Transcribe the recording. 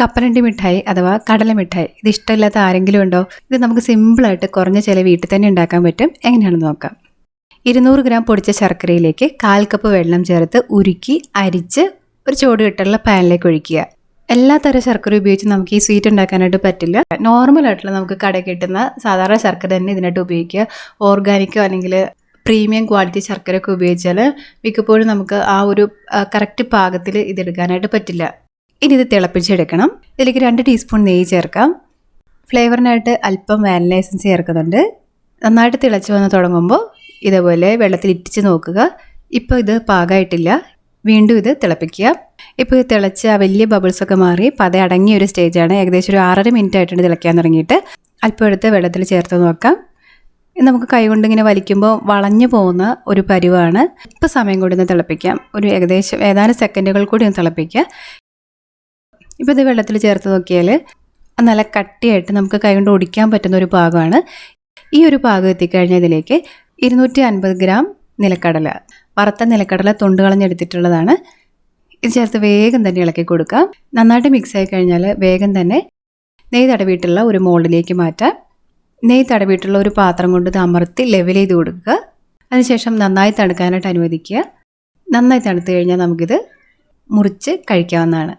കപ്പലണ്ടി മിഠായി അഥവാ കടല മിഠായി. ഇത് ഇഷ്ടമില്ലാത്ത ആരെങ്കിലും ഉണ്ടോ? ഇത് നമുക്ക് സിമ്പിളായിട്ട് കുറഞ്ഞ ചില വീട്ടിൽ തന്നെ ഉണ്ടാക്കാൻ പറ്റും. എങ്ങനെയാണെന്ന് നോക്കാം. ഇരുന്നൂറ് ഗ്രാം പൊടിച്ച ശർക്കരയിലേക്ക് കാൽ കപ്പ് വെള്ളം ചേർത്ത് ഉരുക്കി അരിച്ച് ഒരു ചോട് കെട്ടുള്ള പാനിലേക്ക് ഒഴിക്കുക. എല്ലാ തരം ശർക്കര ഉപയോഗിച്ച് നമുക്ക് ഈ സ്വീറ്റ് ഉണ്ടാക്കാനായിട്ട് പറ്റില്ല. നോർമൽ ആയിട്ടുള്ള നമുക്ക് കടയിൽ കിട്ടുന്ന സാധാരണ ശർക്കര തന്നെ ഇതിനായിട്ട് ഉപയോഗിക്കുക. ഓർഗാനിക്കോ അല്ലെങ്കിൽ പ്രീമിയം ക്വാളിറ്റി ശർക്കരയൊക്കെ ഉപയോഗിച്ചാൽ മിക്കപ്പോഴും നമുക്ക് ആ ഒരു കറക്റ്റ് പാകത്തിൽ ഇതെടുക്കാനായിട്ട് പറ്റില്ല. ഇനി ഇത് തിളപ്പിച്ചെടുക്കണം. ഇതിലേക്ക് രണ്ട് ടീസ്പൂൺ നെയ്യ് ചേർക്കാം. ഫ്ലേവറിനായിട്ട് അല്പം വാനില എസൻസ് ചേർക്കുന്നുണ്ട്. നന്നായിട്ട് തിളച്ച് വന്ന് തുടങ്ങുമ്പോൾ ഇതേപോലെ വെള്ളത്തിൽ ഇറ്റിച്ച് നോക്കുക. ഇപ്പോൾ ഇത് പാകമായിട്ടില്ല വീണ്ടും ഇത് തിളപ്പിക്കുക. ഇപ്പോൾ ഇത് തിളച്ച് ആ വലിയ ബബിൾസ് ഒക്കെ മാറി പത അടങ്ങിയ ഒരു സ്റ്റേജാണ് ഏകദേശം ഒരു ആറര മിനിറ്റ് ആയിട്ടുണ്ട് തിളയ്ക്കാൻ തുടങ്ങിയിട്ട്. അല്പം എടുത്ത് വെള്ളത്തിൽ ചേർത്ത് നോക്കാം. നമുക്ക് കൈകൊണ്ട് ഇങ്ങനെ വലിക്കുമ്പോൾ വളഞ്ഞു പോകുന്ന ഒരു പരിവാണ്. ഇപ്പോൾ സമയം കൂടി ഒന്ന് തിളപ്പിക്കാം. ഒരു ഏകദേശം ഏതാനും സെക്കൻഡുകൾ കൂടി ഒന്ന് തിളപ്പിക്കുക. ഇപ്പോൾ ഇത് വെള്ളത്തിൽ ചേർത്ത് നോക്കിയാൽ നല്ല കട്ടിയായിട്ട് നമുക്ക് കൈകൊണ്ട് ഒടിക്കാൻ പറ്റുന്ന ഒരു പാകമാണ്. ഈ ഒരു പാകം എത്തിക്കഴിഞ്ഞാൽ ഇതിലേക്ക് ഇരുന്നൂറ്റി അൻപത് ഗ്രാം നിലക്കടല വറുത്ത നിലക്കടല തൊണ്ട് കളഞ്ഞെടുത്തിട്ടുള്ളതാണ്. ഇത് ചേർത്ത് വേഗം തന്നെ ഇളക്കി കൊടുക്കാം. നന്നായിട്ട് മിക്സ് ആയി കഴിഞ്ഞാൽ വേഗം തന്നെ നെയ് തടവിയിട്ടുള്ള ഒരു മോൾഡിലേക്ക് മാറ്റാം. നെയ് തടവിയിട്ടുള്ള ഒരു പാത്രം കൊണ്ട് അമർത്തി ലെവൽ ചെയ്ത് കൊടുക്കുക. അതിനുശേഷം നന്നായി തണുക്കാനായിട്ട് അനുവദിക്കുക. നന്നായി തണുത്ത് കഴിഞ്ഞാൽ നമുക്കിത് മുറിച്ച് കഴിക്കാവുന്നതാണ്.